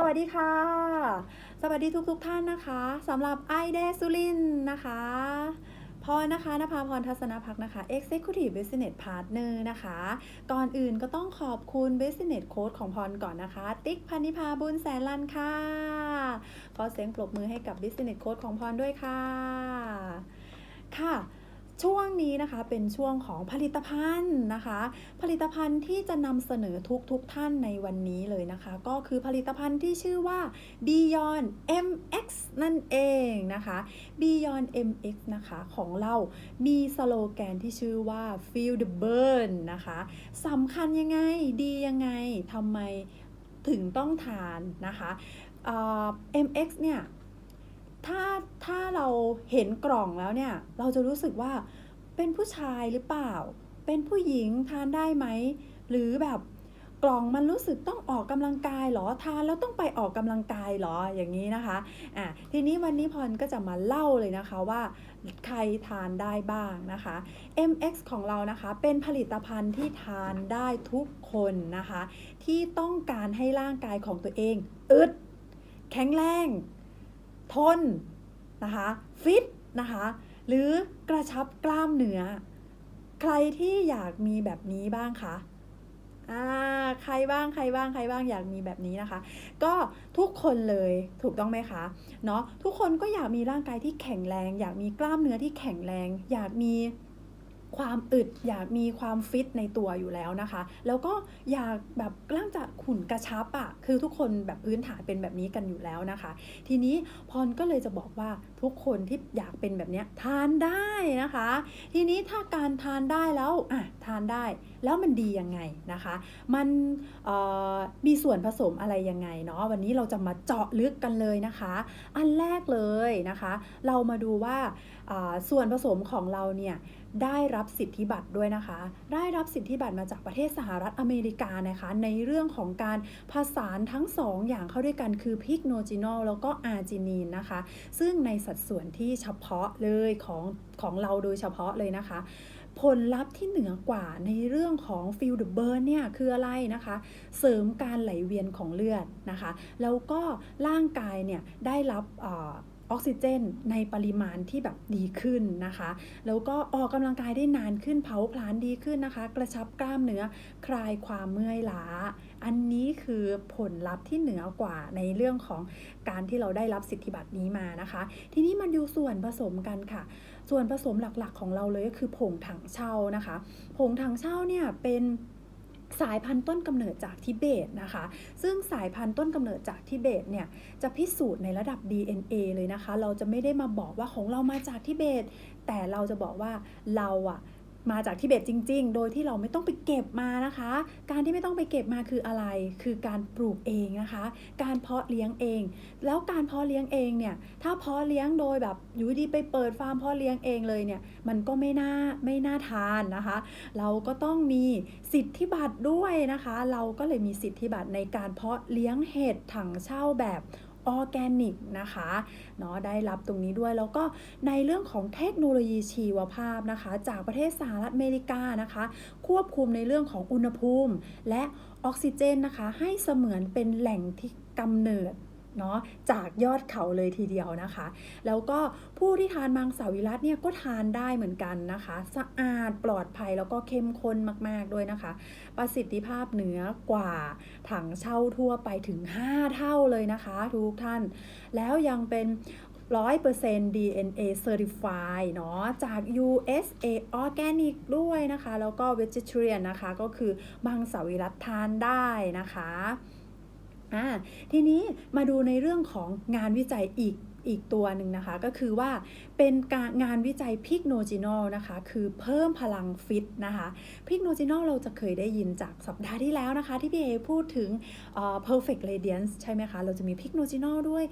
สวัสดีค่ะ สวัสดีทุกๆทท่านนะคะสำหรับไอเดสุลินนะคะพรนะคะนภาพรทัศนพักนะคะ Executive Business Partner นะคะ ก่อนอื่นก็ต้องขอบคุณ Business Coach ของพรก่อนนะคะ ติ๊กพันิพาบุญแสนลันค่ะ ขอเสียงปรบมือให้กับ Business Coach ของพรด้วยค่ะ ค่ะ ช่วงนี้นะคะเป็นช่วงของผลิตภัณฑ์นะคะ ผลิตภัณฑ์ที่จะนำเสนอทุกทุกท่านในวันนี้เลยนะคะ ก็คือผลิตภัณฑ์ที่ชื่อว่า Beyond MX นั่นเองนะคะ Beyond MX นะคะของเรามีสโลแกนที่ชื่อว่า Feel the Burn นะคะสำคัญยังไงดียังไงทำไมถึงต้องทานนะคะ MX เนี่ย ถ้าถ้าเราเห็นกล่องแล้วเนี่ย เราจะรู้สึกว่าเป็นผู้ชายหรือเปล่า เป็นผู้หญิงทานได้ไหม หรือแบบกล่องมันรู้สึกต้องออกกำลังกายหรอทานแล้วต้องไปออกกำลังกายหรออย่างนี้นะคะอะทีนี้วันนี้พรก็จะมาเล่าเลยนะคะว่าใครทานได้บ้างนะคะ MX ของเรานะคะเป็นผลิตภัณฑ์ที่ทานได้ทุกคนนะคะ ที่ต้องการให้ร่างกายของตัวเองอึดแข็งแรง ทนนะคะฟิตนะคะหรือกระชับกล้ามเนื้อ ใครที่อยากมีแบบนี้บ้างคะอ่าใครบ้างใครบ้างใครบ้างอยากมีแบบนี้นะคะ ก็ทุกคนเลยถูกต้องไหมคะเนาะทุกคนก็อยากมีร่างกายที่แข็งแรง อยากมีกล้ามเนื้อที่แข็งแรง อยากมี ความอึดอยากมีความฟิตในตัวอยู่แล้วนะคะ แล้วก็อยากแบบร่างจะขุ่นกระชับอะ่ะคือทุกคนแบบพื้นฐานเป็นแบบนี้กันอยู่แล้วนะคะ ทีนี้พรก็เลยจะบอกว่าทุกคนที่อยากเป็นแบบนี้ทานได้นะคะ ทีนี้ถ้าการทานได้แล้วอะทานได้แล้วมันดียังไงนะคะ มันมีส่วนผสมอะไรยังไงเนาะวันนี้เราจะมาเจาะลึกกันเลยนะคะ อันแรกเลยนะคะ เรามาดูว่าส่วนผสมของเราเนี่ย ได้รับสิทธิบัตรด้วยนะคะ ได้รับสิทธิบัตรมาจากประเทศสหรัฐอเมริกานะคะ ในเรื่องของการผสานทั้งสองอย่างเข้าด้วยกันคือพิกโนจินอลแล้วก็อาร์จินีนนะคะ ซึ่งในสัดส่วนที่เฉพาะเลยของของเราโดยเฉพาะเลยนะคะ ผลลัพธ์ที่เหนือกว่าในเรื่องของ feel the burn เนี่ยคืออะไรนะคะ เสริมการไหลเวียนของเลือดนะคะ แล้วก็ร่างกายเนี่ยได้รับ ออกซิเจนในปริมาณที่แบบดีขึ้นนะคะ แล้วก็ออกกำลังกายได้นานขึ้นเผาผลาญดีขึ้นนะคะ กระชับกล้ามเนื้อคลายความเมื่อยล้า อันนี้คือผลลัพธ์ที่เหนือกว่าในเรื่องของการที่เราได้รับสิทธิบัตรนี้มานะคะ ทีนี้มันดูส่วนผสมกันค่ะ ส่วนผสมหลักๆของเราเลยก็คือผงถังเช่านะคะ ผงถังเช่าเนี่ยเป็น สายพันธุ์ต้นกำเนิดจากทิเบตนะคะ ซึ่งสายพันธุ์ต้นกำเนิดจากทิเบตเนี่ยจะพิสูจน์ในระดับ DNA เลยนะคะ เราจะไม่ได้มาบอกว่าของเรามาจากทิเบต แต่เราจะบอกว่าเราอะ มาจากทิเบตจริง ๆ โดยที่เราไม่ต้องไปเก็บมานะคะ การที่ไม่ต้องไปเก็บมาคืออะไร คือการปลูกเองนะคะ การเพาะเลี้ยงเอง แล้วการเพาะเลี้ยงเองเนี่ย ถ้าเพาะเลี้ยงโดยแบบอยู่ดีไปเปิดฟาร์มเพาะเลี้ยงเองเลยเนี่ย มันก็ไม่น่าไม่น่าทานนะคะ เราก็ต้องมีสิทธิบัตรด้วยนะคะ เราก็เลยมีสิทธิบัตรในการเพาะเลี้ยงเห็ดถังเช่าแบบ ออร์แกนิกนะคะเนาะได้รับตรงนี้ด้วยแล้วก็ในเรื่องของเทคโนโลยีชีวภาพนะคะ จากประเทศสหรัฐอเมริกานะคะ ควบคุมในเรื่องของอุณหภูมิ และออกซิเจนนะคะ ให้เสมือนเป็นแหล่งที่กำเนิด เนาะจากยอดเขาเลยทีเดียวนะคะ แล้วก็ผู้ที่ทานมังสวิรัตเนี่ยก็ทานได้เหมือนกันนะคะ สะอาดปลอดภัยแล้วก็เข้มข้นมากๆด้วยนะคะ ประสิทธิภาพเหนือกว่าถังเช่าทั่วไปถึง 5 เท่าเลยนะคะทุกท่าน แล้วยังเป็น100% DNA Certified เนาะจาก USA Organic ด้วยนะคะ แล้วก็ Vegetarian นะคะ ก็คือมังสวิรัตทานได้นะคะ อ่าทีนี้มาดูในเรื่องของงานวิจัยอีกอีกตัวหนึ่งนะคะ ก็คือว่าเป็นการงานวิจัยพิกโนจินอลนะคะ คือเพิ่มพลังฟิตนะคะพิกโนจินอลเราจะเคยได้ยินจากสัปดาห์ที่แล้วนะคะ ที่พี่เอพูดถึง uh, perfect radiance ใช่ไหมคะ เราจะมีพิกโนจินอลด้วย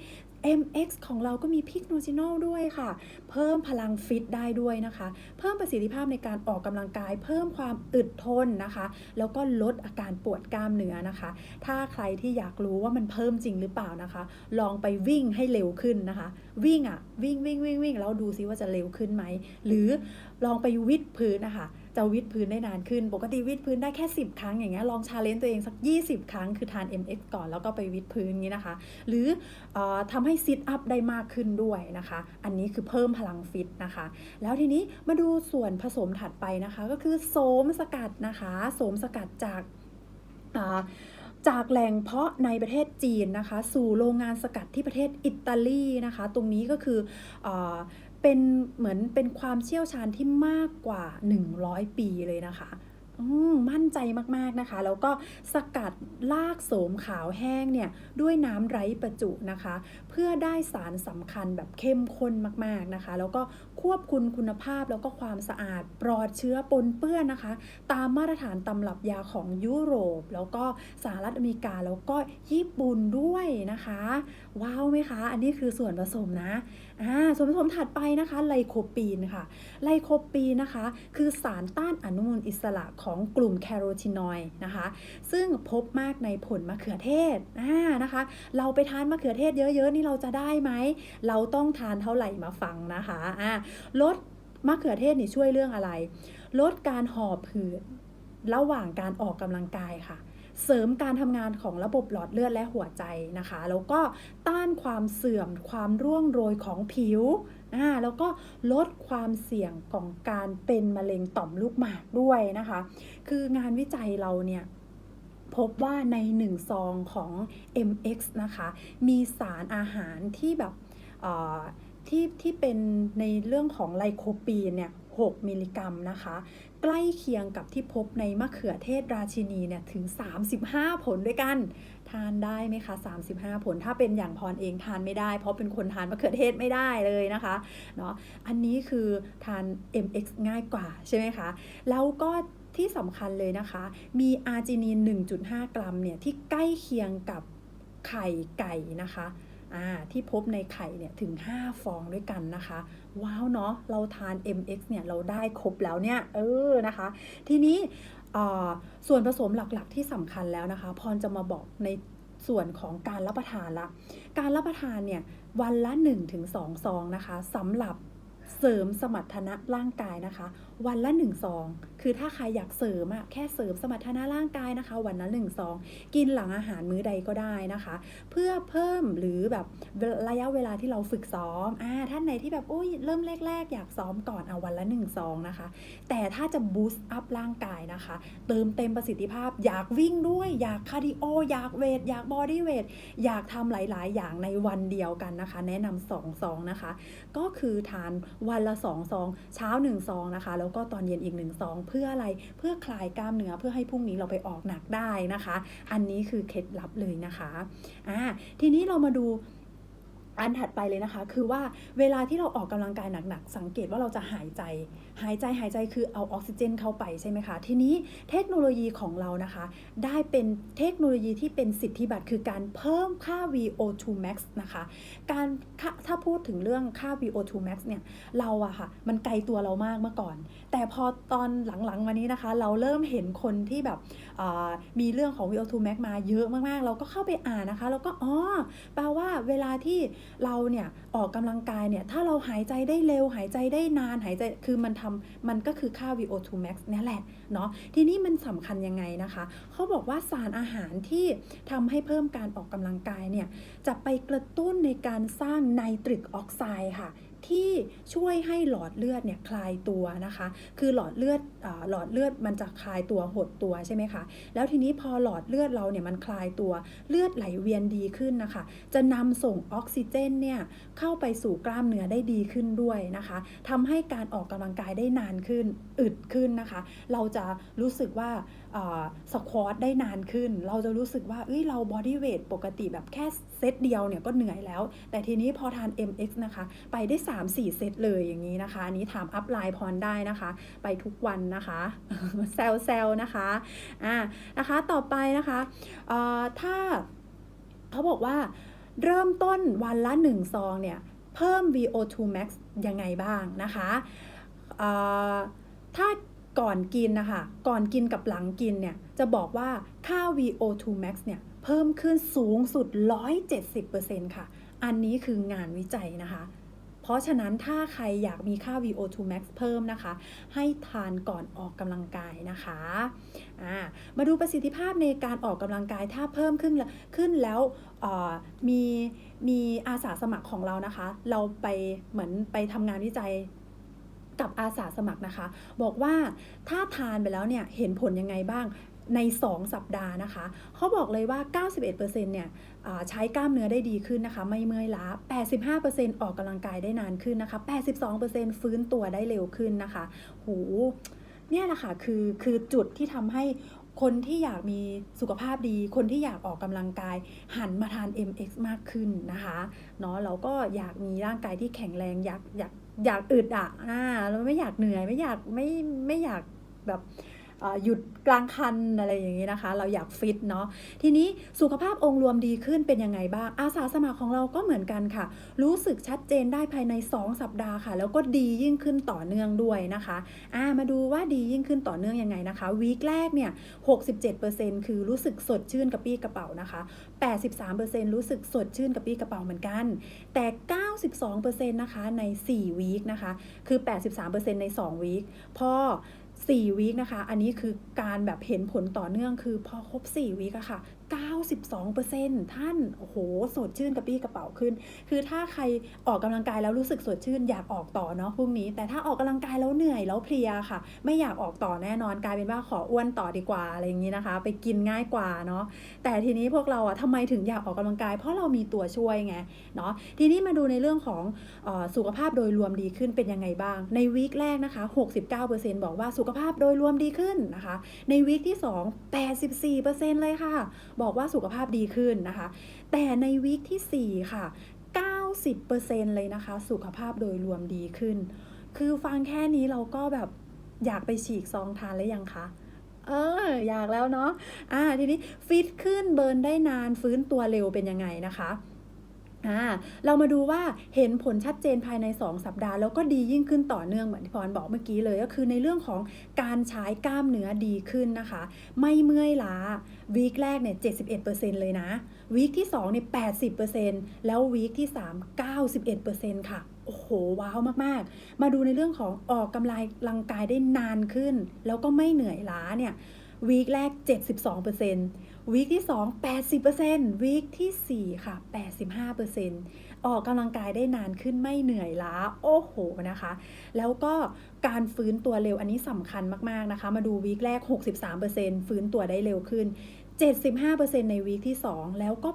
MX ของเราก็มีพิกโนจินอลด้วยค่ะ เพิ่มพลังฟิตได้ด้วยนะคะ เพิ่มประสิทธิภาพในการออกกำลังกาย เพิ่มความอึดทนนะคะ แล้วก็ลดอาการปวดกล้ามเนื้อนะคะ ถ้าใครที่อยากรู้ว่ามันเพิ่มจริงหรือเปล่านะคะ ลองไปวิ่งให้เร็วขึ้นนะคะ วิ่งอะวิ่งวิ่งวิ่งวิ่งแล้วดูซิว่าจะเร็วขึ้นไหม หรือลองไปวิดพื้นนะคะ จะวิดพื้นได้นานขึ้น ปกติวิดพื้นได้แค่ 10 ครั้งอย่างเงี้ยลองชาเลนจ์ตัวเองสัก 20 ครั้ง คือทาน MX ก่อนแล้วก็ไปวิดพื้นงนี้นะคะ หรือออทำให้ซิทอัพได้มากขึ้นด้วยนะคะ อันนี้คือเพิ่มพลังฟิตนะคะ แล้วทีนี้มาดูส่วนผสมถัดไปนะคะ ก็คือโสมสกัดนะคะโสมสกัดจากจากแหล่งเพาะในประเทศจีนนะคะ สู่โรงงานสกัดที่ประเทศอิตาลีนะคะ ตรงนี้ก็คืออ เป็นเหมือนเป็นความเชี่ยวชาญที่มากกว่า 100 ปีเลยนะคะอืมมั่นใจมาก ๆ นะคะ แล้วก็สกัดลากโสมขาวแห้งเนี่ยด้วยน้ำไร้ประจุนะคะ เพื่อได้สารสำคัญแบบเข้มข้นมาก ๆ นะคะ แล้วก็ควบคุมคุณภาพแล้วก็ความสะอาดปลอดเชื้อปนเปื้อนนะคะ ตามมาตรฐานตำรับยาของยุโรป แล้วก็สหรัฐอเมริกาแล้วก็ญี่ปุ่นด้วยนะคะ ว้าวไหมคะ อันนี้คือส่วนผสมนะ อ่าส่วนผสมถัดไปนะคะไลโคปีนค่ะไลโคปีนนะคะ คือสารต้านอนุมูลอิสระของกลุ่มแคโรทีนอยด์นะคะ ซึ่งพบมากในผลมะเขือเทศอ่านะคะ เราไปทานมะเขือเทศเยอะ ๆ นี่เราจะได้ไหม เราต้องทานเท่าไหร่มาฟังนะคะอ่าลดมะเขือเทศนี่ช่วยเรื่องอะไร ลดการหอบหืดระหว่างการออกกำลังกายค่ะ เสริมการทำงานของระบบหลอดเลือดและหัวใจนะคะ แล้วก็ต้านความเสื่อมความร่วงโรยของผิวอ่าแล้วก็ลดความเสี่ยงของการเป็นมะเร็งต่อมลูกหมากด้วยนะคะ คืองานวิจัยเราเนี่ยพบว่าใน1ซองของ MX นะคะ มีสารอาหารที่แบบที่ที่เป็นในเรื่องของไลโคปีนเนี่ย6มิลลิกรัมนะคะ ใกล้เคียงกับที่พบในมะเขือเทศราชินีเนี่ยถึง 35 ผลด้วยกัน ทานได้ไหมคะ 35 ผลถ้าเป็นอย่างพรเองทานไม่ได้ เพราะเป็นคนทานมะเขือเทศไม่ได้เลยนะคะเนาะอันนี้คือทาน MX ง่ายกว่าใช่ไหมคะ แล้วก็ที่สำคัญเลยนะคะ มีอาร์จินีน 1.5 กรัมเนี่ยที่ใกล้เคียงกับไข่ไก่นะคะที่พบในไข่เนี่ยถึง 5 ฟองด้วยกันนะคะ ว้าวเนาะเราทาน MX เนี่ยเราได้ครบแล้วเนี่ยเออนะคะ ทีนี้ส่วนผสมหลักๆที่สำคัญแล้วนะคะ พรจะมาบอกในส่วนของการรับประทานละ การรับประทานเนี่ยวันละ 1-2 ซองนะคะสำหรับ เสริมสมรรถนะร่างกายนะคะ วันละ1ซองคือถ้าใครอยากเสริมอะแค่เสริมสมรรถนะร่างกายนะคะ วันละ1ซองกินหลังอาหารมื้อใดก็ได้นะคะ เพื่อเพิ่มหรือแบบระยะเวลาที่เราฝึกซ้อมอ่าท่านไหนที่แบบโอ้ยเริ่มแรก ๆ อยากซ้อมก่อนเอาวันละ1ซองนะคะ แต่ถ้าจะบูสต์อัพร่างกายนะคะ เติมเต็มประสิทธิภาพ อยากวิ่งด้วย อยากคาร์ดิโออยากเวทอยากบอดี้เวทอยากทำหลาย ๆ อย่างในวันเดียวกันนะคะ แนะนำสองซองนะคะ ก็คือทานวันละ2ซองเช้า1ซองนะคะ แล้วก็ตอนเย็นอีก1ซองเพื่ออะไรเพื่อคลายกล้ามเนื้อเพื่อให้พรุ่งนี้เราไปออกหนักได้นะคะ อันนี้คือเคล็ดลับเลยนะคะอ่าทีนี้เรามาดู อันถัดไปเลยนะคะ คือว่าเวลาที่เราออกกำลังกายหนักๆ สังเกตว่าเราจะหายใจ หายใจหายใจคือเอาออกซิเจนเข้าไปใช่ไหมคะ ทีนี้เทคโนโลยีของเรานะคะ ได้เป็นเทคโนโลยีที่เป็นสิทธิบัตรคือการเพิ่มค่า VO2 max นะคะ การถ้าพูดถึงเรื่องค่า VO2 max เนี่ยเราอะค่ะ มันไกลตัวเรามากเมื่อก่อน แต่พอตอนหลังๆมานี้นะคะ เราเริ่มเห็นคนที่แบบมีเรื่องของ VO2 max มาเยอะมากๆ เราก็เข้าไปอ่านนะคะ แล้วก็อ๋อแปลว่าเวลาที่เราเนี่ยออกกำลังกายเนี่ยถ้าเราหายใจได้เร็ว หายใจได้นานหายใจคือมันทำมันก็คือค่า VO2 max เนี่ยแหละเนาะทีนี้มันสำคัญยังไงนะคะ เขาบอกว่าสารอาหารที่ทำให้เพิ่มการออกกำลังกายเนี่ยจะไปกระตุ้นในการสร้างไนตริกออกไซด์ค่ะ ที่ช่วยให้หลอดเลือดเนี่ยคลายตัวนะคะ คือหลอดเลือดอหลอดเลือดมันจะคลายตัวหดตัวใช่ไหมคะแล้วทีนี้พอหลอดเลือดเราเนี่ยมันคลายตัวเลือดไหลเวียนดีขึ้นนะคะ จะนำส่งออกซิเจนเนี่ยเข้าไปสู่กล้ามเนื้อได้ดีขึ้นด้วยนะคะทำให้การออกกำลังกายได้นานขึ้นอึดขึ้นนะคะ เราจะรู้สึกว่า สควอตได้นานขึ้น เราจะรู้สึกว่าเอ้ยเราบอดี้เวทปกติแบบแค่เซตเดียวเนี่ยก็เหนื่อยแล้ว แต่ทีนี้พอทาน MX นะคะ ไปได้ 3-4 เซตเลยอย่างนี้นะคะ อันนี้ถามอัพไลน์พรได้นะคะ ไปทุกวันนะคะแซลแซลนะคะอ่านะคะต่อไปนะคะถ้าเขาบอกว่าเริ่มต้นวันละ 1 ซองเนี่ย เพิ่ม VO2 max ยังไงบ้างนะคะถ้า ก่อนกินนะคะก่อนกินกับหลังกินเนี่ยจะบอกว่าค่า VO2 max เนี่ยเพิ่มขึ้นสูงสุด 170%ค่ะ อันนี้คืองานวิจัยนะคะ เพราะฉะนั้นถ้าใครอยากมีค่า VO2 max เพิ่มนะคะ ให้ทานก่อนออกกำลังกายนะคะอ่ามาดูประสิทธิภาพในการออกกำลังกายถ้าเพิ่มขึ้นแล้วขึ้นแล้วมีมีอาสาสมัครของเรานะคะ เราไปเหมือนไปทำงานวิจัย กับอาสาสมัครนะคะ บอกว่าถ้าทานไปแล้วเนี่ยเห็นผลยังไงบ้างใน 2 สัปดาห์นะคะ เขาบอกเลยว่า 91%เนี่ยอ่าใช้กล้ามเนื้อได้ดีขึ้นนะคะ ไม่เมื่อยล้า 85%ออกกำลังกายได้นานขึ้นนะคะ 82%ฟื้นตัวได้เร็วขึ้นนะคะ หู เนี่ยแหละค่ะคือคือจุดที่ทำให้คนที่อยากมีสุขภาพดี คนที่อยากออกกำลังกาย หันมาทาน MX มากขึ้นนะคะ เนาะเราก็อยากมีร่างกายที่แข็งแรง อยากอยาก อยากอึดอะอ่าเราไม่อยากเหนื่อยไม่อยากไม่ไม่อยากแบบ หยุดกลางคันอะไรอย่างนี้นะคะ เราอยากฟิตเนาะทีนี้สุขภาพองค์รวมดีขึ้นเป็นยังไงบ้าง อาสาสมัครของเราก็เหมือนกันค่ะ รู้สึกชัดเจนได้ภายใน 2 สัปดาห์ค่ะ แล้วก็ดียิ่งขึ้นต่อเนื่องด้วยนะคะอ่ามาดูว่าดียิ่งขึ้นต่อเนื่องยังไงนะคะวีคแรกเนี่ย67%คือรู้สึกสดชื่นกระปี้กระเป๋านะคะ 83%รู้สึกสดชื่นกระปี้กระเป๋าเหมือนกัน แต่ 92%นะคะใน4วีคนะคะ คือ 83%ใน2วีคพอ 4วีคนะคะ อันนี้คือการแบบเห็นผลต่อเนื่องคือพอครบ4วีคอะค่ะ 92%ท่าน โอ้โห สดชื่นกระปี้กระเป๋าขึ้น คือถ้าใครออกกำลังกายแล้วรู้สึกสดชื่น อยากออกต่อเนาะพรุ่งนี้ แต่ถ้าออกกำลังกายแล้วเหนื่อยแล้วเพลียค่ะ ไม่อยากออกต่อแน่นอนกลายเป็นว่าขออ้วนต่อดีกว่าอะไรอย่างนี้นะคะ ไปกินง่ายกว่าเนาะ แต่ทีนี้พวกเราอะทำไมถึงอยากออกกำลังกาย เพราะเรามีตัวช่วยไง เนาะ ทีนี้มาดูในเรื่องของออสุขภาพโดยรวมดีขึ้นเป็นยังไงบ้าง ในวีคแรกนะคะ 69%บอกว่าสุขภาพโดยรวมดีขึ้นนะคะ ในวีคที่ 2 84%เลยค่ะ บอกว่าสุขภาพดีขึ้นนะคะ แต่ในวีคที่ 4 ค่ะ 90%เลยนะคะ สุขภาพโดยรวมดีขึ้น คือฟังแค่นี้เราก็แบบอยากไปฉีกซองทานแล้วยังคะเอออยากแล้วเนาะอ่าทีนี้ฟิตขึ้นเบิร์นได้นานฟื้นตัวเร็วเป็นยังไงนะคะ อ่าเรามาดูว่าเห็นผลชัดเจนภายใน 2 สัปดาห์ แล้วก็ดียิ่งขึ้นต่อเนื่องเหมือนที่พรบอกเมื่อกี้เลยก็คือในเรื่องของการใช้กล้ามเนื้อดีขึ้นนะคะ ไม่เมื่อยล้าวีคแรกเนี่ย71%เลยนะวีคที่2เนี่ย80%แล้ววีคที่ 3 91%ค่ะโอ้โหว้าวมากๆ มาดูในเรื่องของออกกำลังกายได้นานขึ้น แล้วก็ไม่เหนื่อยล้าเนี่ยวีคแรก 72% วีคที่ 2 80%วีคที่ 4 ค่ะ 85%ออกกำลังกายได้นานขึ้นไม่เหนื่อยล้า โอ้โหนะคะ แล้วก็การฟื้นตัวเร็วอันนี้สำคัญมาก ๆ นะคะ มาดูวีคแรก 63%ฟื้นตัวได้เร็วขึ้น 75%ในวีคที่ 2 แล้วก็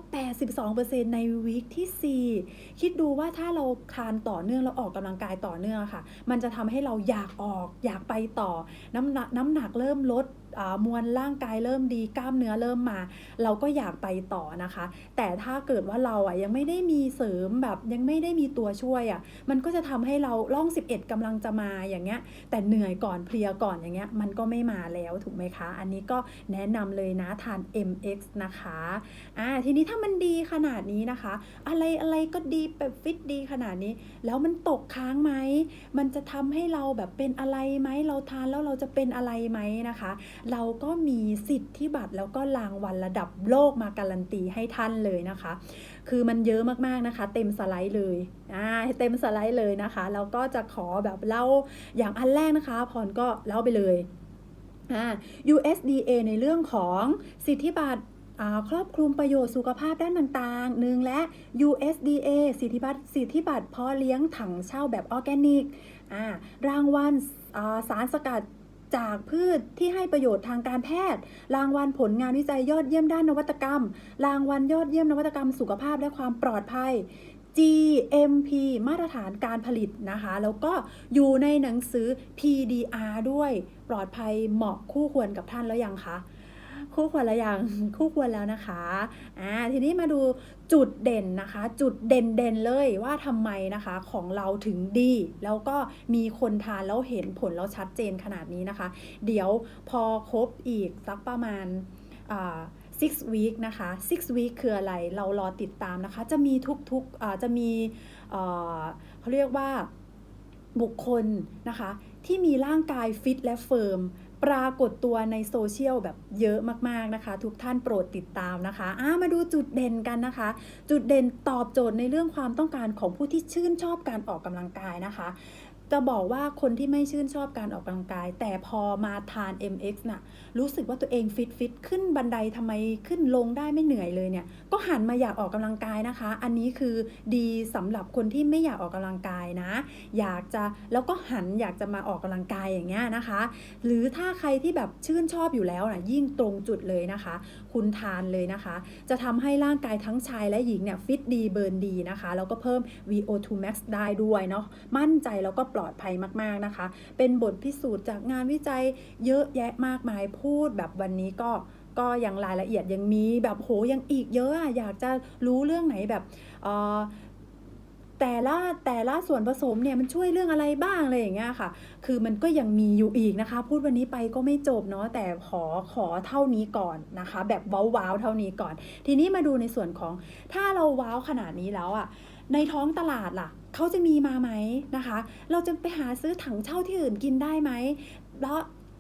82%ในวีคที่ 4 คิดดูว่าถ้าเราทานต่อเนื่องแล้วออกกำลังกายต่อเนื่องค่ะ มันจะทำให้เราอยากออกอยากไปต่อน้ำหนักน้ำหนักเริ่มลด มวลร่างกายเริ่มดีกล้ามเนื้อเริ่มมา เราก็อยากไปต่อนะคะ แต่ถ้าเกิดว่าเราอะยังไม่ได้มีเสริมแบบยังไม่ได้มีตัวช่วยอะมันก็จะทำให้เราล่อง 11กำลังจะมาอย่างเงี้ย แต่เหนื่อยก่อนเพลียก่อนอย่างเงี้ยมันก็ไม่มาแล้วถูกไหมคะ อันนี้ก็แนะนำเลยนะทาน MX นะคะอ่าทีนี้ถ้ามันดีขนาดนี้นะคะ อะไรอะไรก็ดีแบบฟิตดีขนาดนี้ แล้วมันตกค้างไหมมันจะทำให้เราแบบเป็นอะไรไหมเราทานแล้วเราจะเป็นอะไรไหมนะคะเราก็มีสิทธิบัตรแล้วก็รางวัลระดับโลกมาการันตีให้ท่านเลยนะคะ คือมันเยอะมากๆนะคะ เต็มสไลด์เลยอ่าเต็มสไลด์เลยนะคะแล้วก็จะขอแบบเล่าอย่างอันแรกนะคะพรก็เล่าไปเลยอ่า USDA ในเรื่องของสิทธิบัตรอ่าครอบคลุมประโยชน์สุขภาพด้านต่างๆหนึ่งและ USDA สิทธิบัตรสิทธิบัตรเพาะเลี้ยงถังเช่าแบบออร์แกนิกอ่ารางวัลสารสกัด จากพืชที่ให้ประโยชน์ทางการแพทย์ รางวัลผลงานวิจัยยอดเยี่ยมด้านนวัตกรรม รางวัลยอดเยี่ยมนวัตกรรมสุขภาพและความปลอดภัย GMP มาตรฐานการผลิตนะคะ แล้วก็อยู่ในหนังสือ PDR ด้วย ปลอดภัยเหมาะคู่ควรกับท่านแล้วยังคะ คู่ควรแล้วยังคู่ควรแล้วนะคะอ่าทีนี้มาดูจุดเด่นนะคะ จุดเด่นเด่นเลยว่าทำไมนะคะของเราถึงดี แล้วก็มีคนทานแล้วเห็นผลแล้วชัดเจนขนาดนี้นะคะ เดี๋ยวพอครบอีกสักประมาณอ่า six week นะคะ six week คืออะไร เรารอติดตามนะคะ จะมีทุกๆอ่าจะมีอ่เขาเรียกว่าบุคคลนะคะ ที่มีร่างกายฟิตและเฟิร์ม ปรากฏตัวในโซเชียลแบบเยอะมากๆนะคะ ทุกท่านโปรดติดตามนะคะอามาดูจุดเด่นกันนะคะ จุดเด่นตอบโจทย์ในเรื่องความต้องการของผู้ที่ชื่นชอบการออกกำลังกายนะคะจะบอกว่าคนที่ไม่ชื่นชอบการออกกำลังกาย แต่พอมาทาน MX น่ะรู้สึกว่าตัวเองฟิตฟิตขึ้นบันไดทำไมขึ้นลงได้ไม่เหนื่อยเลยเนี่ย ก็หันมาอยากออกกำลังกายนะคะ อันนี้คือดีสำหรับคนที่ไม่อยากออกกำลังกายนะ อยากจะแล้วก็หันอยากจะมาออกกำลังกายอย่างเงี้ยนะคะ หรือถ้าใครที่แบบชื่นชอบอยู่แล้วนะยิ่งตรงจุดเลยนะคะ คุณทานเลยนะคะ จะทำให้ร่างกายทั้งชายและหญิงเนี่ยฟิตดีเบิร์นดีนะคะ แล้วก็เพิ่ม VO2 max ได้ด้วยเนาะมั่นใจแล้วก็ปลอดภัยมากๆนะคะ เป็นบทพิสูจน์จากงานวิจัยเยอะแยะมากมายพูดแบบวันนี้ก็ก็ยังรายละเอียดยังมีแบบโหยังอีกเยอะอะอยากจะรู้เรื่องไหนแบบเออแต่ละแต่ละส่วนผสมเนี่ยมันช่วยเรื่องอะไรบ้างอะไรอย่างเงี้ยค่ะ คือมันก็ยังมีอยู่อีกนะคะ พูดวันนี้ไปก็ไม่จบเนาะแต่ขอขอเท่านี้ก่อนนะคะ แบบว้าวๆเท่านี้ก่อน ทีนี้มาดูในส่วนของถ้าเราว้าวขนาดนี้แล้วอะในท้องตลาดล่ะเขาจะมีมาไหมนะคะ เราจะไปหาซื้อถังเช่าที่อื่นกินได้ไหมแล้ว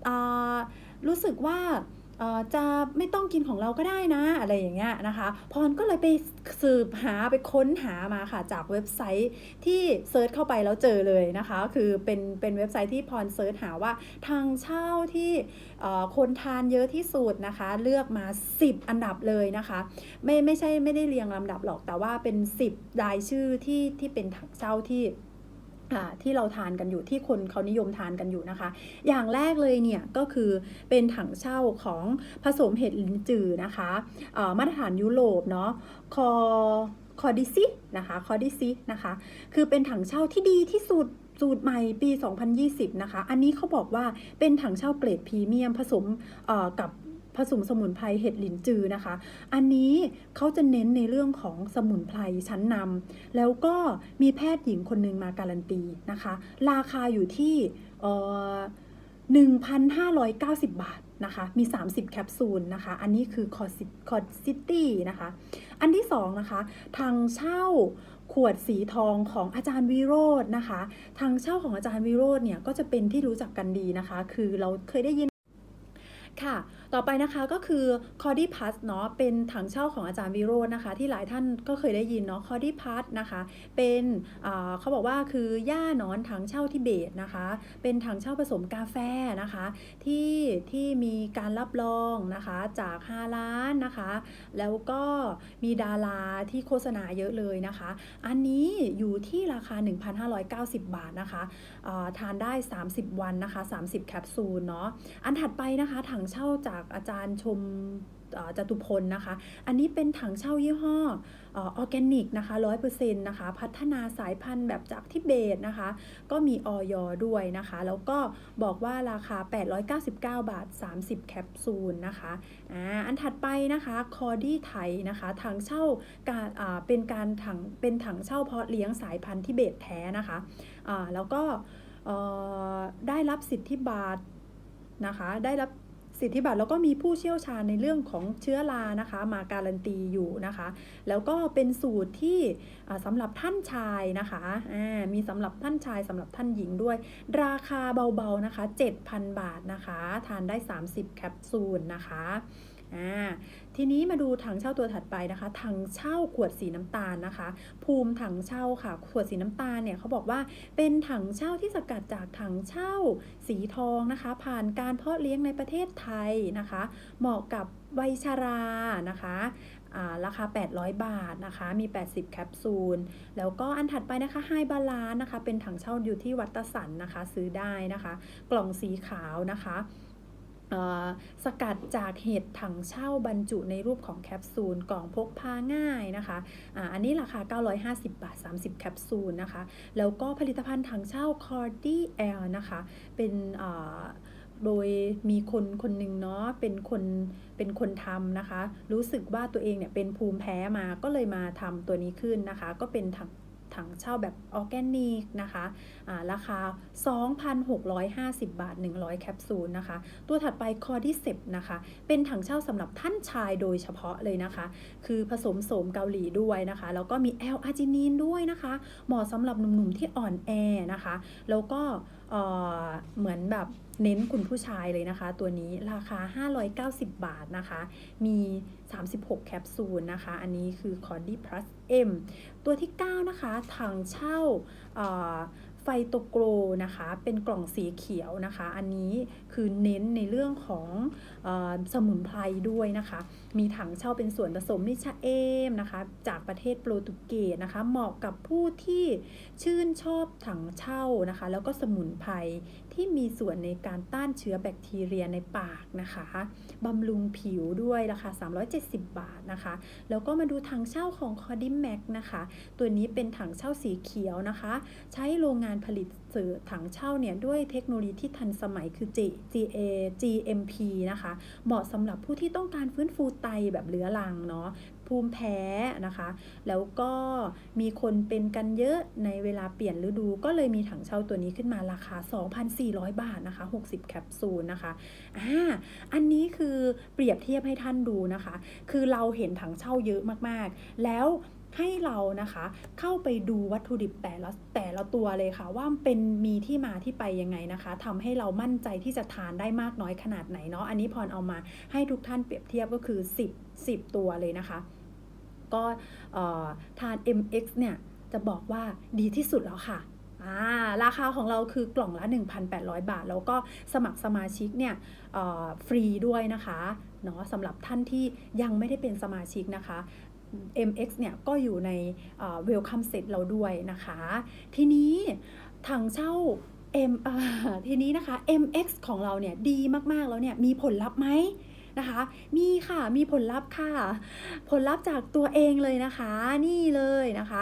อ่า รู้สึกว่าจะไม่ต้องกินของเราก็ได้นะ อะไรอย่างเงี้ยนะคะพรก็เลยไปสืบหาไปค้นหามาค่ะ จากเว็บไซต์ที่เซิร์ชเข้าไปแล้วเจอเลยนะคะ คือเป็นเป็นเว็บไซต์ที่พรเซิร์ชหาว่าทางเช่าที่คนทานเยอะที่สุดนะคะ เลือกมา 10 อันดับเลยนะคะ ไม่ไม่ใช่ไม่ได้เรียงลำดับหรอกแต่ว่าเป็น 10รายชื่อที่ที่เป็นถังเช่าที่ ที่เราทานกันอยู่ที่คนเขานิยมทานกันอยู่นะคะ อย่างแรกเลยเนี่ยก็คือเป็นถังเช่าของผสมเห็ดลิ้นจือนะคะมาตรฐานยุโรปเนาะคอคอดิซินะคะคอดิซินะคะ คือเป็นถังเช่าที่ดีที่สุดสูตรใหม่ปี 2020 นะคะ อันนี้เขาบอกว่าเป็นถังเช่าเกรดพรีเมียมผสมกับ ผสมสมุนไพรเห็ดหลินจือนะคะ อันนี้เขาจะเน้นในเรื่องของสมุนไพรชั้นนำแล้วก็มีแพทย์หญิงคนหนึ่งมาการันตีนะคะ ราคาอยู่ที่เอ่อ1,590 บาทนะคะ มี 30 แคปซูลนะคะ อันนี้คือคอคอซิตี้นะคะ อันที่สองนะคะ ทางเช่าขวดสีทองของอาจารย์วิโรจน์นะคะ ทางเช่าของอาจารย์วิโรจน์เนี่ย ก็จะเป็นที่รู้จักกันดีนะคะ คือเราเคยได้ยิน ค่ะ ต่อไปนะคะก็คือ c o d y p a s เนาะเป็นถังเช่าของอาจารย์วิโรจน์นะคะ ที่หลายท่านก็เคยได้ยินเนาะ c o d y p a s นะคะ เป็นเขาบอกว่าคือหญ้าหนอนถังเช่าทิเบตนะคะ เป็นถังเช่าผสมกาแฟนะคะ ที่ที่มีการรับรองนะคะจากฮาล้านนะคะ แล้วก็มีดาราที่โฆษณาเยอะเลยนะคะ อันนี้อยู่ที่ราคา 1,590 บาทนะคะทานได้ 30 วันนะคะ 30 แคปซูลเนาะ อันถัดไปนะคะถังงเช่าจากอาจารย์ชมจตุพลนะคะ อันนี้เป็นถังเช่ายี่ห้อออร์แกนิกนะคะ100%นะคะ พัฒนาสายพันธุ์แบบจากทิเบตนะคะ ก็มีออยด้วยนะคะ แล้วก็บอกว่าราคา 899 บาท 30 แคปซูลนะคะอ่าอันถัดไปนะคะคอดี้ไทยนะคะถังเช่าการอ่าเป็นการถังเป็นถังเช่าเพาะเลี้ยงสายพันธุ์ทิเบตแท้นะคะอ่าแล้วก็ได้รับสิทธิบัตรนะคะ ได้รับ สิทธิบัตรแล้วก็มีผู้เชี่ยวชาญในเรื่องของเชื้อรานะคะ มาการันตีอยู่นะคะ แล้วก็เป็นสูตรที่สำสำหรับท่านชายนะคะมีสำหรับท่านชายสำหรับท่านหญิงด้วย ราคาเบาๆนะคะ 7,000 บาทนะคะ ทานได้ 30 แคปซูลนะคะ อ่าทีนี้มาดูถังเช่าตัวถัดไปนะคะ ถังเช่าขวดสีน้ำตาลนะคะ ภูมิถังเช่าค่ะ ขวดสีน้ำตาลเนี่ยเขาบอกว่าเป็นถังเช่าที่สกัดจากถังเช่าสีทองนะคะ ผ่านการเพาะเลี้ยงในประเทศไทยนะคะ เหมาะกับวัยชารานะคะอ่าราคา 800 บาทนะคะ มี 80 แคปซูล แล้วก็อันถัดไปนะคะไฮบาลานนะคะ เป็นถังเช่าอยู่ที่วัดตสันนะคะ ซื้อได้นะคะ กล่องสีขาวนะคะ สกัดจากเห็ดถังเช่าบรรจุในรูปของแคปซูลกล่องพกพาง่ายนะคะอ่าอันนี้ราคา 950 บาท 30 แคปซูลนะคะ แล้วก็ผลิตภัณฑ์ถังเช่า c o r d y L นะคะ เป็นโดยมีคนคนหนึ่งเนาะเป็นคนเป็นคนทำนะคะ รู้สึกว่าตัวเองเนี่ยเป็นภูมิแพ้มาก็เลยมาทำตัวนี้ขึ้นนะคะ ก็เป็นถัง ถังเช่าแบบออร์แกนิกนะคะอ่าราคา 2,650 บาท 100 แคปซูลนะคะ ตัวถัดไปคอที่10นะคะ เป็นถังเช่าสำหรับท่านชายโดยเฉพาะเลยนะคะ คือผสมโสมเกาหลีด้วยนะคะ แล้วก็มีแอลอาจินีนด้วยนะคะ เหมาะสำหรับหนุ่มๆที่อ่อนแอนะคะ แล้วก็เอ่อเหมือนแบบ เน้นคุณผู้ชายเลยนะคะ ตัวนี้ราคา 590 บาทนะคะ มี 36 แคปซูลนะคะ อันนี้คือ c o r d y Plus M ตัวที่ 9 นะคะถังเช่าไฟโตโกรนะคะ เป็นกล่องสีเขียวนะคะ อันนี้คือเน้นในเรื่องของอสมุนไพรด้วยนะคะ มีถังเช่าเป็นส่วนผสมมิชาเอมนะคะ จากประเทศโปรตุเกสนะคะ เหมาะกับผู้ที่ชื่นชอบถังเช่านะคะ แล้วก็สมุนไพรที่มีส่วนในการต้านเชื้อแบคทีเรียในปากนะคะบำรุงผิวด้วยราคา 370 บาทนะคะ แล้วก็มาดูถังเช่าของ c o d i m Max นะคะ ตัวนี้เป็นถังเช่าสีเขียวนะคะ ใช้โรงงานผลิตสื่อถังเช่าเนี่ยด้วยเทคโนโลยีที่ทันสมัยคือ GA GMP นะคะ เหมาะสำหรับผู้ที่ต้องการฟื้นฟูไตแบบเรื้อรังเนาะ ภูมิแพ้นะคะ แล้วก็มีคนเป็นกันเยอะในเวลาเปลี่ยนฤดู ก็เลยมีถังเช่าตัวนี้ขึ้นมาราคา 2,400 บาทนะคะ 60 แคปซูลนะคะอ่าอันนี้คือเปรียบเทียบให้ท่านดูนะคะ คือเราเห็นถังเช่าเยอะมากๆ แล้วให้เรานะคะเข้าไปดูวัตถุดิบแต่ละแต่ละตัวเลยค่ะ ว่าเป็นมีที่มาที่ไปยังไงนะคะทำให้เรามั่นใจที่จะทานได้มากน้อยขนาดไหนเนาะอันนี้พรเอามาให้ทุกท่านเปรียบเทียบก็คือ 10 10 ตัวเลยนะคะ ก็ทาน MX เนี่ยจะบอกว่าดีที่สุดแล้วค่ะาราคาของเราคือกล่องละ 1,800 บาท แล้วก็สมัครสมาชิกเนี่ยฟรีด้วยนะคะเนาะสำหรับท่านที่ยังไม่ได้เป็นสมาชิกนะคะ MX เนี่ยก็อยู่ในเวลคัมเซ็ตเราด้วยนะคะ ทีนี้ถังเช่า M ทีนี้นะคะ MX ของเราเนี่ยดีมาก ๆ แล้วเนี่ยมีผลลัพธ์ไหม นะคะ มีค่ะมีผลลัพธ์ค่ะ ผลลัพธ์จากตัวเองเลยนะคะ นี่เลยนะคะ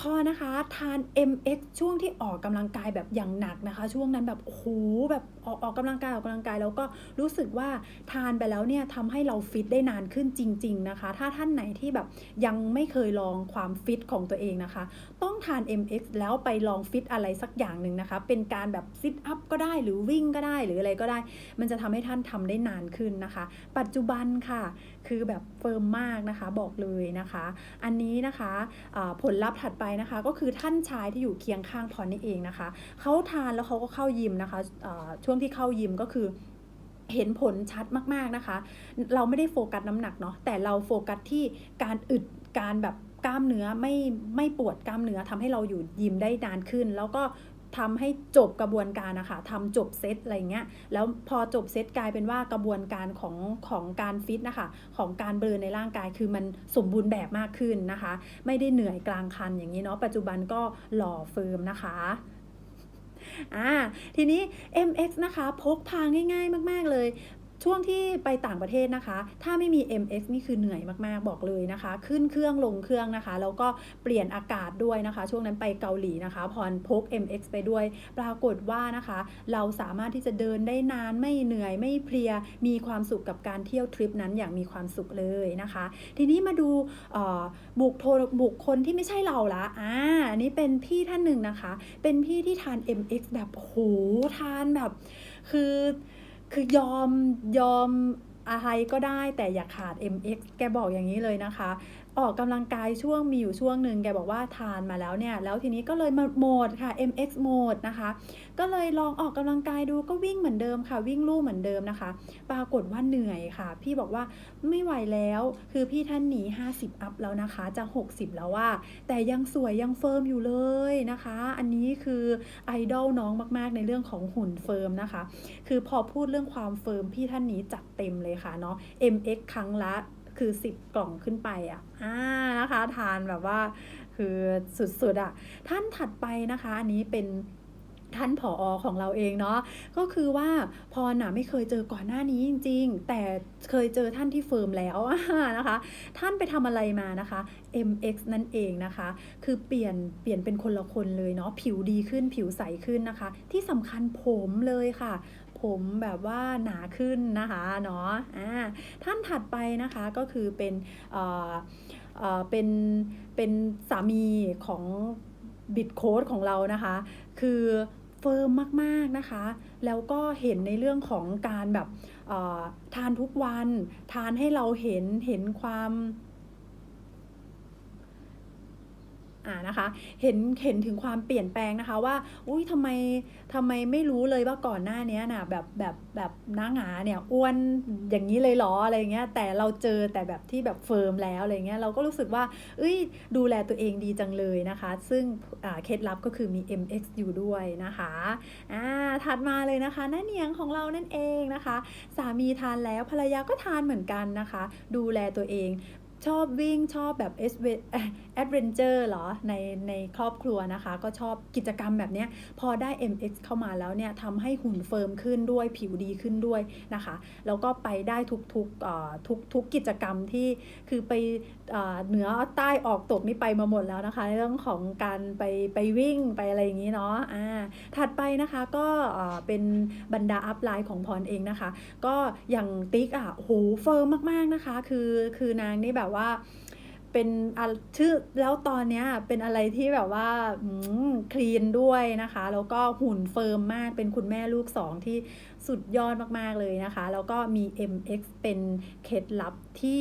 พอนะคะทาน MX ช่วงที่ออกกำลังกายแบบอย่างหนักนะคะ ช่วงนั้นแบบโอ้โหแบบออกออกกำลังกายออกกำลังกายแล้วก็รู้สึกว่าทานไปแล้วเนี่ยทำให้เราฟิตได้นานขึ้นจริง ๆนะคะ ถ้าท่านไหนที่แบบยังไม่เคยลองความฟิตของตัวเองนะคะ ต้องทาน MX แล้วไปลองฟิตอะไรสักอย่างหนึ่งนะคะ เป็นการแบบซิทอัพก็ได้หรือวิ่งก็ได้หรืออะไรก็ได้ มันจะทำให้ท่านทำได้นานขึ้นนะคะ ปัจจุบันค่ะ คือแบบเฟิร์มมากนะคะบอกเลยนะคะ อันนี้นะคะะผลลัพธ์ถัดไปนะคะ ก็คือท่านชายที่อยู่เคียงข้างพรนี่เองนะคะเขาทานแล้วเขาก็เข้ายิมนะคะะช่วงที่เข้ายิมก็คือเห็นผลชัดมากๆนะคะ เราไม่ได้โฟกัสน้ำหนักเนาะแต่เราโฟกัสที่การอึดการแบบกล้ามเนื้อไม่ไม่ปวดกล้ามเนื้อทำให้เราอยู่ยิมได้นานขึ้น แล้วก็ ทำให้จบกระบวนการนะคะทำจบเซตอะไรเงี้ยแล้วพอจบเซตกลายเป็นว่ากระบวนการของของการฟิตนะคะของการเบิร์นในร่างกายคือมันสมบูรณ์แบบมากขึ้นนะคะ ไม่ได้เหนื่อยกลางคันอย่างนี้เนาะปัจจุบันก็หล่อเฟิร์มนะคะอ่าทีนี้ MX นะคะ พกพาง่าย ๆ มาก ๆ เลย ช่วงที่ไปต่างประเทศนะคะ ถ้าไม่มี MX นี่คือเหนื่อยมากๆบอกเลยนะคะ ขึ้นเครื่องลงเครื่องนะคะ แล้วก็เปลี่ยนอากาศด้วยนะคะ ช่วงนั้นไปเกาหลีนะคะ พรพก MX ไปด้วย ปรากฏว่านะคะ เราสามารถที่จะเดินได้นานไม่เหนื่อยไม่เพลีย มีความสุขกับการเที่ยวทริปนั้นอย่างมีความสุขเลยนะคะ ทีนี้มาดูบุคคลบุคคลที่ไม่ใช่เราละอ่าอันนี้เป็นพี่ท่านหนึ่งนะคะ เป็นพี่ที่ทาน MX แบบโหทานแบบ คือ คือยอมยอมอะไรก็ได้แต่อย่าขาด MX แกบอกอย่างนี้เลยนะคะ ออกกำลังกายช่วงมีอยู่ช่วงหนึ่งแกบอกว่าทานมาแล้วเนี่ย แล้วทีนี้ก็เลยมาโหมดค่ะ MX โหมดนะคะ ก็เลยลองออกกำลังกายดูก็วิ่งเหมือนเดิมค่ะ วิ่งลู่เหมือนเดิมนะคะ ปรากฏว่าเหนื่อยค่ะ พี่บอกว่าไม่ไหวแล้วคือพี่ท่านหนี50 อัพแล้วนะคะจะ 60 แล้วว่าแต่ยังสวยยังเฟิร์มอยู่เลยนะคะ อันนี้คือไอดอลน้องมาก ๆ ในเรื่องของหุ่นเฟิร์มนะคะ คือพอพูดเรื่องความเฟิร์มพี่ท่านนี้จัดเต็มเลยค่ะเนาะ MX ครั้งละ คือ 10 กล่องขึ้นไปอะอ่านะคะทานแบบว่าคือสุดๆอะท่านถัดไปนะคะอันนี้เป็นท่านผออของเราเองเนาะก็คือว่าพรน่ะไม่เคยเจอก่อนหน้านี้จริง ๆ แต่เคยเจอท่านที่เฟิร์มแล้วนะคะ ท่านไปทำอะไรมานะคะ MX นั่นเองนะคะ คือเปลี่ยนเปลี่ยนเป็นคนละคนเลยเนาะผิวดีขึ้นผิวใสขึ้นนะคะ ที่สำคัญผมเลยค่ะ ผมแบบว่าหนาขึ้นนะคะเนาะอ่าท่านถัดไปนะคะก็คือเป็นเอ่อเอ่อเป็นเป็นสามีของบิดโค้ดของเรานะคะ คือเฟิร์มมากๆนะคะ แล้วก็เห็นในเรื่องของการแบบทานทุกวัน ทานให้เราเห็นเห็นความ อ่านะคะเห็นเห็นถึงความเปลี่ยนแปลงนะคะว่าอุ้ยทำไมทำไมไม่รู้เลยว่าก่อนหน้านี้น่ะแบบแบบแบบน้าหงาเนี่ยอ้วนอย่างนี้เลยหรออะไรเงี้ยแต่เราเจอแต่แบบที่แบบเฟิร์มแล้วอะไรเงี้ยเราก็รู้สึกว่าเอ้ยดูแลตัวเองดีจังเลยนะคะ ซึ่งเคล็ดลับก็คือมี MX อยู่ด้วยนะคะอ่าถัดมาเลยนะคะน้าเนียงของเรานั่นเองนะคะ สามีทานแล้วภรรยาก็ทานเหมือนกันนะคะ ดูแลตัวเอง ชอบวิ่งชอบแบบเอสแอดเวนเจอร์เหรอในในครอบครัวนะคะ ก็ชอบกิจกรรมแบบเนี้ยพอได้ MX เข้ามาแล้วเนี่ยทำให้หุ่นเฟิร์มขึ้นด้วยผิวดีขึ้นด้วยนะคะ แล้วก็ไปได้ทุกๆเอ่อทุกทุกกิจกรรมที่คือไปเอ่อเหนือใต้ออกตกนี่ไปมาหมดแล้วนะคะในเรื่องของการไปไปวิ่งไปอะไรอย่างนี้เนาะอ่าถัดไปนะคะก็เอ่อเป็นบรรดาอัพไลน์ของพรเองนะคะ ก็อย่างติ๊กอะโหเฟิร์มมากๆนะคะ คือคือนางนี่แบบว่าเป็นอะชื่อแล้วตอนเนี้ยเป็นอะไรที่แบบว่าคลีนด้วยนะคะ แล้วก็หุ่นเฟิร์มมากเป็นคุณแม่ลูกสองที่สุดยอดมาก ๆ เลยนะคะ แล้วก็มี MX เป็นเคล็ดลับที่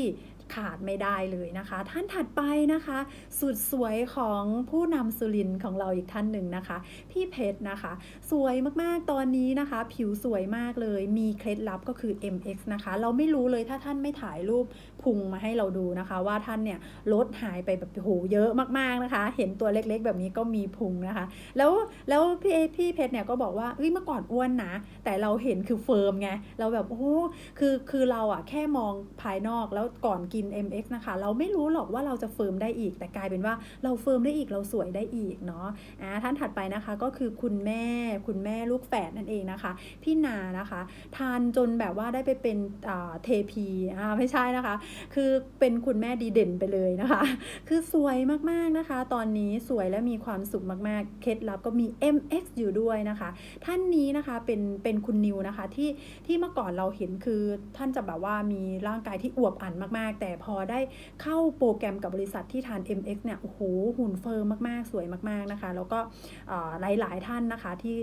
ขาดไม่ได้เลยนะคะ ท่านถัดไปนะคะ สุดสวยของผู้นำสุรินของเราอีกท่านหนึ่งนะคะ พี่เพชรนะคะ สวยมากๆตอนนี้นะคะ ผิวสวยมากเลย มีเคล็ดลับก็คือ MX นะคะ เราไม่รู้เลยถ้าท่านไม่ถ่ายรูปพุงมาให้เราดูนะคะ ว่าท่านเนี่ยลดหายไปแบบโหเยอะมากๆนะคะ เห็นตัวเล็กๆ แบบนี้ก็มีพุงนะคะ แล้วแล้วพี่เอพี่เพชรเนี่ยก็บอกว่าเอ้ยเมื่อก่อนอ้วนนะ แต่เราเห็นคือเฟิร์มไงเราแบบโอ้คือคือเราอะแค่มองภายนอกแล้วก่อนกิน MX นะคะ เราไม่รู้หรอกว่าเราจะเฟิร์มได้อีก แต่กลายเป็นว่าเราเฟิร์มได้อีกเราสวยได้อีกเนาะอ่าท่านถัดไปนะคะก็คือคุณแม่คุณแม่ลูกแฝดนั่นเองนะคะ พี่นานะคะ ทานจนแบบว่าได้ไปเป็นเทพีอ่าไม่ใช่นะคะ คือเป็นคุณแม่ดีเด่นไปเลยนะคะ คือสวยมากๆนะคะ ตอนนี้สวยและมีความสุขมากๆ เคล็ดลับก็มี MX อยู่ด้วยนะคะ ท่านนี้นะคะเป็นเป็นคุณนิวนะคะที่ที่เมื่อก่อนเราเห็นคือท่านจะแบบว่ามีร่างกายที่อวบอันมากๆแต่พอได้เข้าโปรแกรมกับบริษัทที่ทาน MX เนี่ย โอ้โห หุ่นเฟิร์มมาก ๆ สวยมาก ๆ นะคะ แล้วก็หลาย ๆ ท่านนะคะที่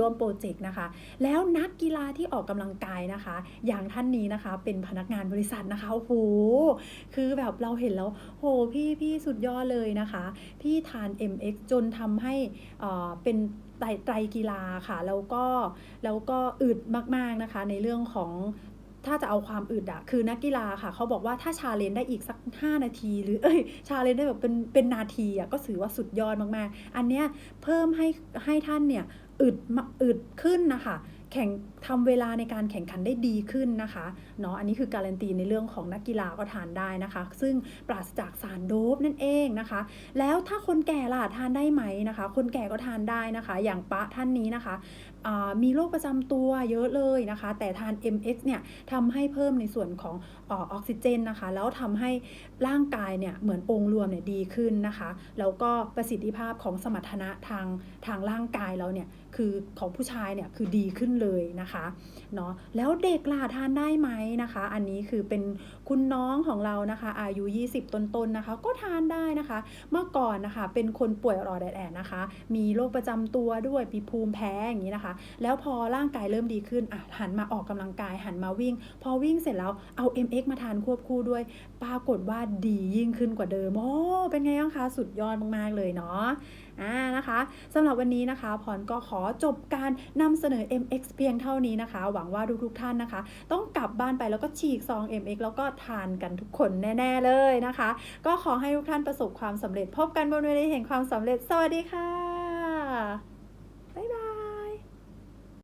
ร่วมโปรเจกต์นะคะ แล้วนักกีฬาที่ออกกำลังกายนะคะ อย่างท่านนี้นะคะ เป็นพนักงานบริษัทนะคะ โอ้โห คือแบบเราเห็นแล้ว โห พี่พี่สุดยอดเลยนะคะ พี่ทาน MX จนทำให้เป็นไตรกีฬาค่ะ แล้วก็ แล้วก็อึดมาก ๆ นะคะ ในเรื่องของ ถ้าจะเอาความอึดอะคือนักกีฬาค่ะเขาบอกว่าถ้าชาเลนได้อีกสัก 5 นาที หรือเอ้ยชาเลนได้แบบเป็นเป็นนาทีอะก็ถือว่าสุดยอดมากๆ อันเนี้ยเพิ่มให้ให้ท่านเนี่ยอึดอึดขึ้นนะคะแข่งทำเวลาในการแข่งขันได้ดีขึ้นนะคะเนาะอันนี้คือการันตีในเรื่องของนักกีฬาก็ทานได้นะคะ ซึ่งปราศจากสารโดบนั่นเองนะคะ แล้วถ้าคนแก่ล่ะทานได้ไหมนะคะ คนแก่ก็ทานได้นะคะ อย่างปะท่านนี้นะคะมีโรคประจำตัวเยอะเลยนะคะ แต่ทาน MX เนี่ยทำให้เพิ่มในส่วนของออกซิเจนนะคะ แล้วทำให้ร่างกายเนี่ยเหมือนองค์รวมเนี่ยดีขึ้นนะคะ แล้วก็ประสิทธิภาพของสมรรถนะทางทางร่างกายเราเนี่ยคือของผู้ชายเนี่ยคือดีขึ้นเลยนะคะเนาะแล้วเด็กล่ะทานได้ไหมนะคะ อันนี้คือเป็นคุณน้องของเรานะคะ อายุ 20 ต้นๆนนะคะ ก็ทานได้นะคะ เมื่อก่อนนะคะเป็นคนป่วยรอแดดนะคะ มีโรคประจำตัวด้วยมีภูมิแพ้อย่างนี้นะคะแล้วพอร่างกายเริ่มดีขึ้นอะหันมาออกกำลังกายหันมาวิ่ง พอวิ่งเสร็จแล้วเอา MX มาทานควบคู่ด้วย ปรากฏว่าดียิ่งขึ้นกว่าเดิมโอ้เป็นไงบ้างคะสุดยอดมากๆเลยเนาะอ่านะคะสำหรับวันนี้นะคะพรก็ขอจบการนำเสนอ MX เพียงเท่านี้นะคะ หวังว่าทุกๆท่านนะคะ ต้องกลับบ้านไปแล้วก็ฉีกซอง MX แล้วก็ทานกันทุกคนแน่ ๆ เลยนะคะ ก็ขอให้ทุกท่านประสบความสำเร็จ พบกันบนเวทีแห่งความสำเร็จ สวัสดีค่ะ บ๊ายบาย